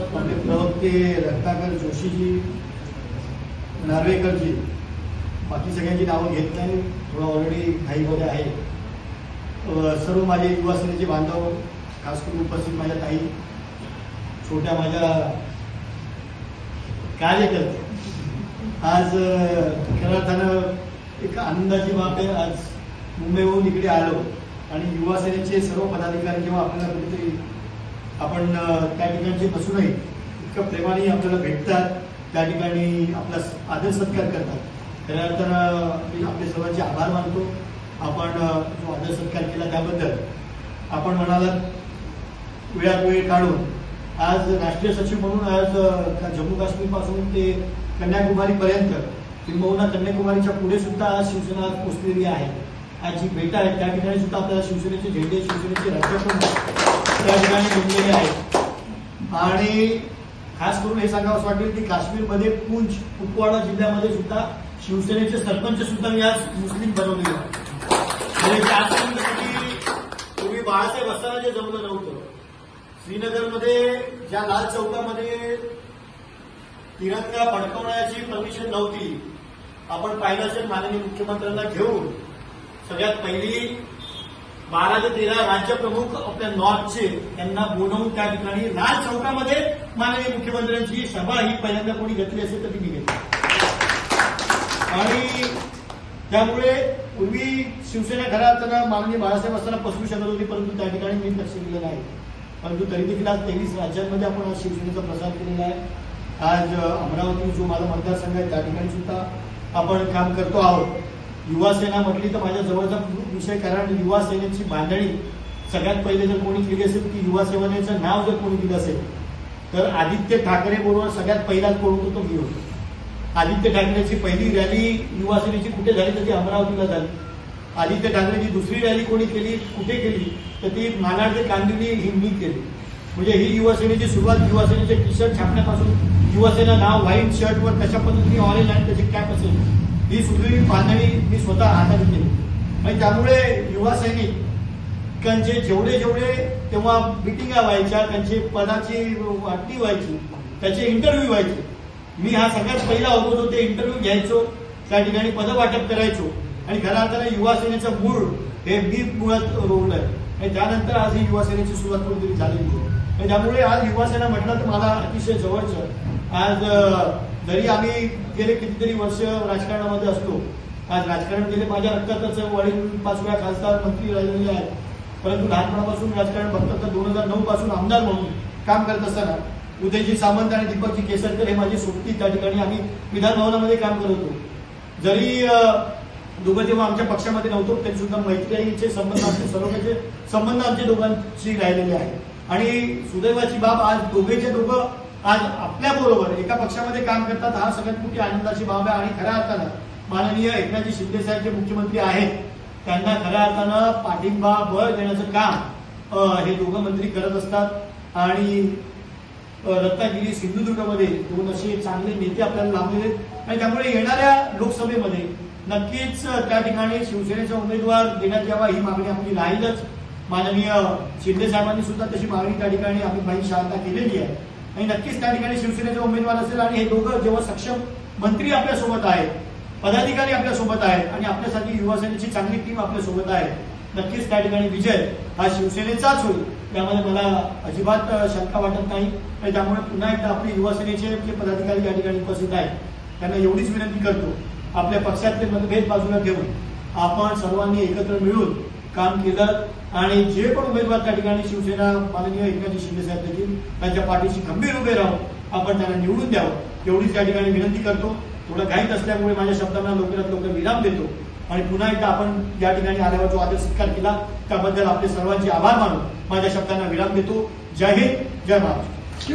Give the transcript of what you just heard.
आपले प्रवक्ते रत्नाकर जोशीजी नार्वेकरजी बाकी सगळ्यांची नावं घेत नाही थोडं ऑलरेडी घाईमध्ये आहे सर्व माझे युवा सेनेचे बांधव खास करून उपस्थित माझ्या ताई छोट्या माझ्या कार्यकर्ते. आज अ, खऱ्या अर्थानं एक आनंदाची बाब आहे आज मुंबईहून इकडे आलो आणि युवा सेनेचे सर्व पदाधिकारी जेव्हा आपल्याला कुठेतरी आपण त्या ठिकाणचे बसूनही इतकं प्रेमाने आपल्याला भेटतात त्या ठिकाणी आपला आदर सत्कार करतात. खऱ्या अर्थानं मी आपले सर्वांचे आभार मानतो. आपण जो आदर सत्कार केला त्याबद्दल आपण म्हणालात वेळात वेळ काढून आज राष्ट्रीय सचिव म्हणून आज जम्मू काश्मीरपासून ते कन्याकुमारी पर्यंत किंबहुना कन्याकुमारीच्या पुढे सुद्धा आज शिवसेना पोचलेली आहे. आज जी भेट आहेत त्या ठिकाणी सुद्धा आपल्याला शिवसेनेचे झेंडे शिवसेनेचे राज्यप्रमुख त्या ठिकाणी भेटलेले आहेत. आणि खास करून हे सांगावं असं वाटेल की काश्मीरमध्ये पूंछ कुपवाडा जिल्ह्यामध्ये सुद्धा शिवसेनेचे सरपंच सुद्धा मी आज मुस्लिम बनवलेले आहेत. म्हणजे पूर्वी बाळासाहेब असताना जे जमलं नव्हतं श्रीनगरमध्ये ज्या लाल चौकामध्ये तिरंगा फडकवण्याची परमिशन नव्हती आपण पाहिलं असेल माननीय मुख्यमंत्र्यांना घेऊन सगळ्यात पहिली बारा ते तेरा राज्यप्रमुख आपल्या नॉर्थचे त्यांना बोलवून त्या ठिकाणी लाल चौकामध्ये माननीय मुख्यमंत्र्यांची सभा ही पहिल्यांदा कोणी घेतली असेल तर ती मी घेतली. आणि त्यामुळे पूर्वी शिवसेना खऱ्या अर्थानं माननीय बाळासाहेब असताना पसरू शकत होती परंतु त्या ठिकाणी मी लक्ष दिलं नाही. परंतु तरी देखील आज तेवीस राज्यांमध्ये आपण आज शिवसेनेचा प्रसार केलेला आहे. आज अमरावती जो माझा मतदारसंघ आहे त्या ठिकाणी सुद्धा आपण काम करतो आहोत. युवासेना म्हटली तर माझ्या जवळचा विषय कारण युवासेनेची बांधणी सगळ्यात पहिले जर कोणी केली असेल की युवासेनेचं नाव जर कोणी दिलं असेल तर आदित्य ठाकरे बरोबर सगळ्यात पहिलाच कोण होतो तो मी होतो. आदित्य ठाकरेची पहिली रॅली युवासेनेची कुठे झाली तर ती अमरावतीला झाली. आदित्य ठाकरेची दुसरी रॅली कोणी केली कुठे केली तर ती मानाड ते कांदिवली ही मी केली. म्हणजे ही युवासेनेची सुरुवात युवासेनेचे टी शर्ट छापण्यापासून युवासेना नाव व्हाईट शर्टवर कशा पद्धतीने ऑरेंज आणि त्याची कॅप असेल ही सुद्धा बांधणी मी स्वतः हातात घेतली आणि त्यामुळे युवा सैनिकांचे जेवढे जेवढे तेव्हा मिटिंगा व्हायच्या त्यांची पदाची वाटणी व्हायची त्याचे इंटरव्ह्यू व्हायचे. मी हा सगळ्यात पहिला होतो जो ते इंटरव्ह्यू घ्यायचो त्या ठिकाणी पदवाटप करायचो. आणि खऱ्या अर्थाने युवा सेनेचं मूळ हे मी मुळात रोवलं आहे. आणि त्यानंतर आज ही युवा सेनेची सुरुवात कोणतरी झालेली आहे. आणि त्यामुळे आज युवा सेना म्हटलं तर मला अतिशय जवळचं आज जरी आम्ही गेले कितीतरी वर्ष राजकारणामध्ये असतो आज राजकारण गेले माझ्या रक्तातच वडील पाच वेळा खासदार मंत्री राहिलेले आहेत. परंतु लहानपणापासून राजकारण बघतात तर दोन हजार नऊ पासून आमदार म्हणून काम करत असताना उदयजी सामंत आणि दीपकजी केसरकर हे माझे सोबती. त्या ठिकाणी आम्ही विधान भवनामध्ये काम करत होतो. जरी दोघं जेव्हा आमच्या पक्षामध्ये नव्हतो तरी सुद्धा मैत्रीचे संबंध आमचे सर्वचे संबंध आमचे दोघांशी राहिलेले आहेत. आणि सुदैवाची बाब आज दोघेचे दोघं आज आपल्या बरोबर एका पक्षामध्ये काम करतात हा सगळ्यात मोठी आनंदाची बाब आहे. आणि खऱ्या अर्थानं माननीय एकनाथजी शिंदे साहेब जे मुख्यमंत्री आहेत त्यांना खऱ्या अर्थानं पाठिंबा बळ देण्याचं काम हे दोघं मंत्री करत असतात. आणि रत्नागिरी सिंधुदुर्गमध्ये दोन असे चांगले नेते आपल्याला लाभलेले आहेत. आणि त्यामुळे येणाऱ्या लोकसभेमध्ये नक्कीच त्या ठिकाणी शिवसेनेचा उमेदवार देण्यात यावा ही मागणी आपली राहीलच. माननीय शिंदे साहेबांनी सुद्धा तशी मागणी त्या ठिकाणी आम्ही बाई शारदा केलेली आहे. आणि नक्कीच त्या ठिकाणी शिवसेनेचा उमेदवार असेल आणि हे दोघं जेव्हा सक्षम मंत्री आपल्यासोबत आहेत पदाधिकारी आपल्यासोबत आहेत आणि आपल्यासाठी युवासेनेची चांगली टीम आपल्यासोबत आहे नक्कीच त्या ठिकाणी विजय हा शिवसेनेचाच होईल. त्यामध्ये मला अजिबात शंका वाटत नाही. आणि त्यामुळे पुन्हा एकदा आपले युवासेनेचे जे पदाधिकारी या ठिकाणी उपस्थित आहेत त्यांना एवढीच विनंती करतो आपल्या पक्षातले मतभेद बाजूला ठेवून आपण सर्वांनी एकत्र मिळून काम केलं. आणि जे पण उमेदवार त्या ठिकाणी शिवसेना माननीय एकनाथजी शिंदे साहेब देखील त्यांच्या पाठीशी खंबीर उभे राहून आपण त्यांना निवडून द्यावं. एवढीच त्या ठिकाणी विनंती करतो. थोडं घाईत असल्यामुळे माझ्या शब्दांना लवकरात लवकर विराम देतो. आणि पुन्हा एकदा आपण या ठिकाणी आल्यावर जो आदर सत्कार केला. त्याबद्दल आपले सर्वांचे आभार मानून माझ्या शब्दांना विराम देतो. जय हिंद जय महाराष्ट्र.